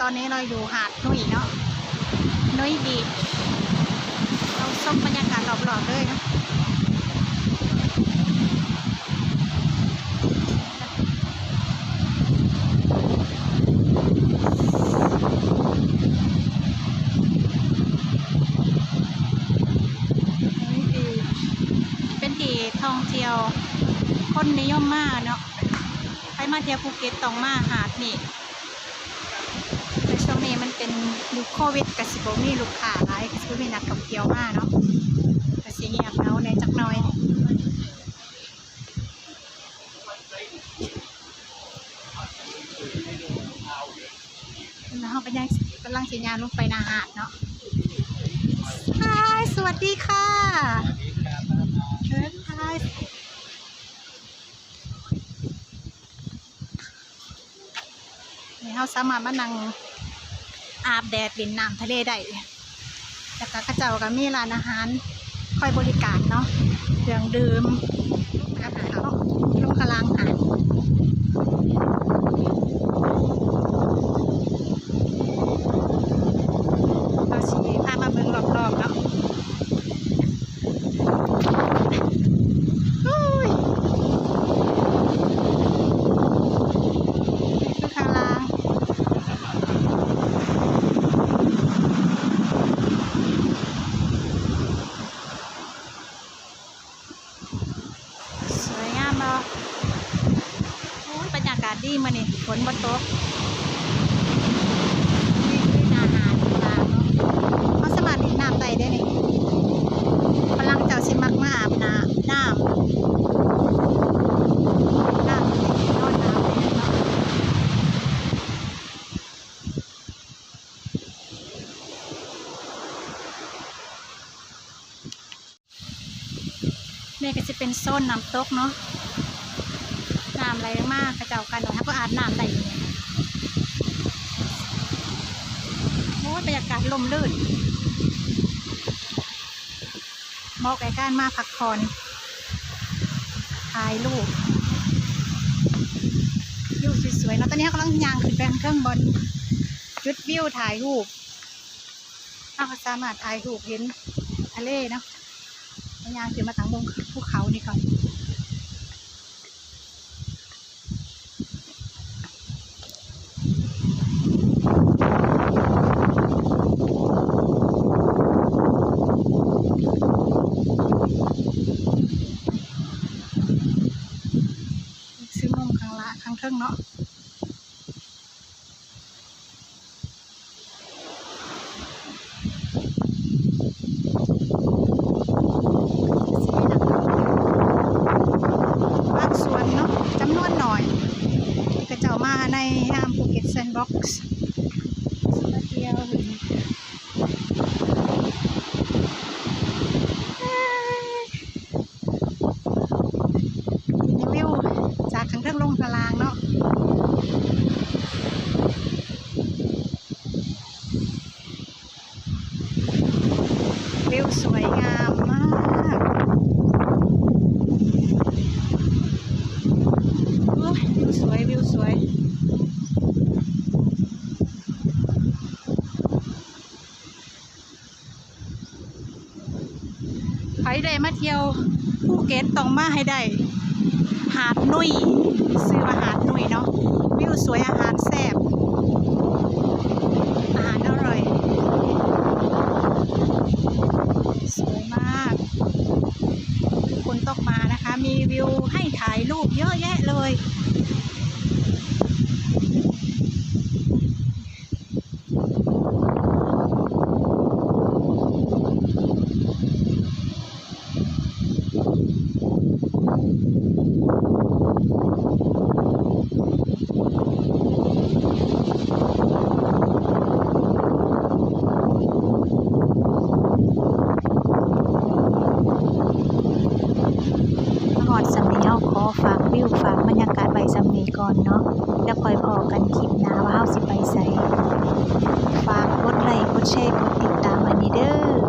ตอนนี้เราอยู่หาดนุ้ยเนาะนุ้ยบีชเราชมบรรยากาศรอบๆเลยเนาะนุ้ยบีเป็นที่ท่องเที่ยว คนนิยมมากเนาะไปมาเที่ยวภูเก็ตต้องมาหาดนี่ เป็นยุคโควิดกับสิบมีลูกค้าหลายกับสิบมีนักท่องเที่ยวมากเนาะกับสิเงียบเงาในจักหน่อยแล้วเราไปยังกำลังสัญญาณลงไปนาหาดเนาะฮายสวัสดีค่ะเชิญฮายเราสามารถมานั่ง อาบแดดดินน้ำทะเลได้แล้วก็เข้าเจ้าก็มีร้านอาหารคอยบริการเนาะเครื่องดื่มอาหารเนาะลงกลางหาดเราชี้พามาเบิ่งรอบๆเนาะอุ้ยคือข้างล่าง สวยงามเนะโอ้ยบรรยากาศดีมานี่ฝนบนตกนี่คือนาหาดปลาเนาะเขาสมาธิน้ำได้ได้นี่พลังเจ้าสิมักมาอาบน้ำน้ำน้ำนี่นน้ำเลยเนาะนี่ก็จะเป็นโซนน้ำตกเนาะ ไหลมากกระเจ้ากันเนาะถ้าก็อาบน้ำได้อยู่เนี่ยโอ้บรรยากาศลมลื่นเหมาะกับการมาพักผ่อนถ่ายรูปวิวสวยๆเนาะตอนนี้เขากำลังยางขึ้นไปข้งเครื่องบนจุดวิวถ่ายรูปเราสามารถถ่ายรูปเห็นทะเลเนาะยางขึ้นมาทางบนภูเขานี่ก่อน ซื้อมุม ข้างละข้งเทิงเนาะบางส่วนเนาะจำนวนหน่อยกระเจ้ามาในนามภูเก็ตแซนด์บ็อกซ์เที่ยวเห็นเอ้ย รีวิวจาก ข้างเทิงลงตารางเนาะวิวสวยงามมาก วิวสวย วิวสวยใครได้มาเที่ยวภูเก็ตต้องมาให้ได้ หาดนุยซื้อมาหาดนุ่ยเนาะวิวสวยอาหารแซ่บอาหารอร่อย สวยมากทุกคนต้องมานะคะ มีวิวให้ถ่ายรูปเยอะแยะเลย หอดสำนีเฮาขอ ฝากวิวฝากบรรยากาศใบสำนีก่อนเนาะแล้วค่อยพอกันคลิปหน้าว่าเฮาสิไปใส่ฝากกดไลค์กดแชร์กดติดตามอันนี้เด้อ